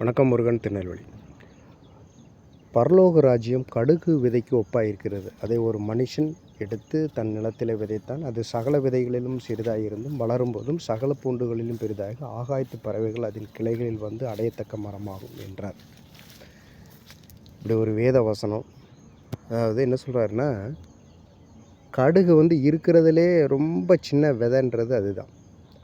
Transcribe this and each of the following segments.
வணக்கம் முருகன் திருநெல்வேலி. பரலோக ராஜ்யம் கடுகு விதைக்கு ஒப்பாயிருக்கிறது. அதை ஒரு மனுஷன் எடுத்து தன் நிலத்தில் விதைத்தான். அது சகல விதைகளிலும் சிறிதாக இருந்தும் வளரும் போதும் சகல பூண்டுகளிலும் பெரிதாக ஆகாயத்து பறவைகள் அதில் கிளைகளில் வந்து அடையத்தக்க மரமாகும் என்றார். இப்படி ஒரு வேத வசனம். அதாவது என்ன சொல்கிறாருன்னா கடுகு வந்து இருக்கிறதுலே ரொம்ப சின்ன விதைன்றது அதுதான்.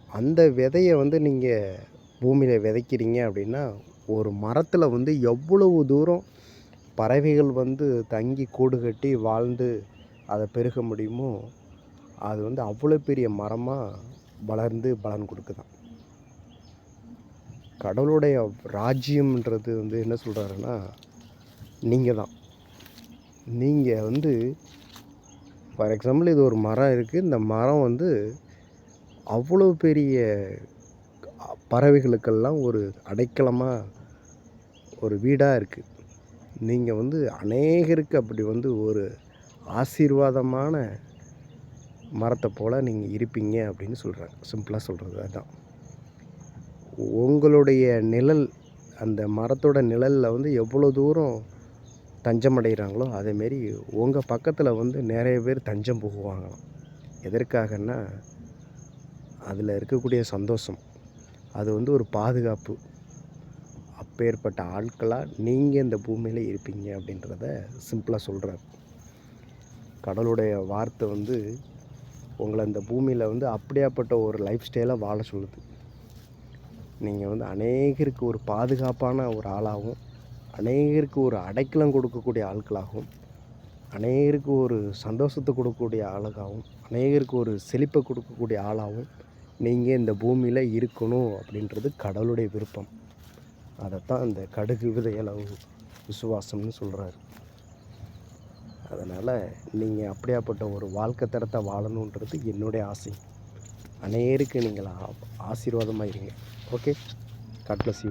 அந்த விதையை வந்து நீங்கள் பூமியில் விதைக்கிறீங்க அப்படின்னா ஒரு மரத்தில் வந்து எவ்வளவு தூரம் பறவைகள் வந்து தங்கி கூடு கட்டி வாழ்ந்து அதை பெருக முடியுமோ அது வந்து அவ்வளோ பெரிய மரமாக வளர்ந்து பலன் கொடுக்குதான். கடவுளுடைய ராஜ்யம்ன்றது வந்து என்ன சொல்கிறாருன்னா நீங்கள் தான் நீங்கள் வந்து ஃபார் எக்ஸாம்பிள் இது ஒரு மரம் இருக்குது இந்த மரம் வந்து அவ்வளோ பெரிய பறவைகளுக்கெல்லாம் ஒரு அடைக்கலமாக ஒரு வீடாக இருக்குது நீங்கள் வந்து அநேகருக்கு அப்படி வந்து ஒரு ஆசீர்வாதமான மரத்தை போல் நீங்கள் இருப்பீங்க அப்படின்னு சொல்கிறாங்க சிம்பிளாக சொல்கிறது அதுதான் உங்களுடைய நிழல் அந்த மரத்தோட நிழலில் வந்து எவ்வளோ தூரம் தஞ்சம் அடைகிறாங்களோ அதேமாரி உங்கள் பக்கத்தில் வந்து நிறைய பேர் தஞ்சம் புகுவாங்களாம். எதற்காகன்னா அதில் இருக்கக்கூடிய சந்தோஷம். அது வந்து ஒரு பாதுகாப்பு. அப்பேற்பட்ட ஆட்களாக நீங்கள் இந்த பூமியில் இருப்பீங்க அப்படின்றத சிம்பிளாக சொல்கிறார் கடவுளுடைய வார்த்தை வந்து உங்களை இந்த பூமியில் வந்து அப்படியாப்பட்ட ஒரு லைஃப் ஸ்டைலை வாழ சொல்லுது. நீங்கள் வந்து அநேகருக்கு ஒரு பாதுகாப்பான ஒரு ஆளாகவும் அநேகருக்கு ஒரு அடைக்கலம் கொடுக்கக்கூடிய ஆட்களாகவும் அநேகருக்கு ஒரு சந்தோஷத்தை கொடுக்கக்கூடிய ஆளாகவும் அநேகருக்கு ஒரு செழிப்பை கொடுக்கக்கூடிய ஆளாகவும் நீங்கள் இந்த பூமியில் இருக்கணும் அப்படின்றது கடவுளுடைய விருப்பம். அதைத்தான் இந்த கடுகு விதையளவு விசுவாசம்னு சொல்கிறாரு அதனால் நீங்கள் அப்படியாப்பட்ட ஒரு வாழ்க்கை தரத்தை வாழணுன்றது என்னுடைய ஆசை. அநேருக்கு நீங்கள் ஆசீர்வாதமாக இருங்க ஓகே? God bless you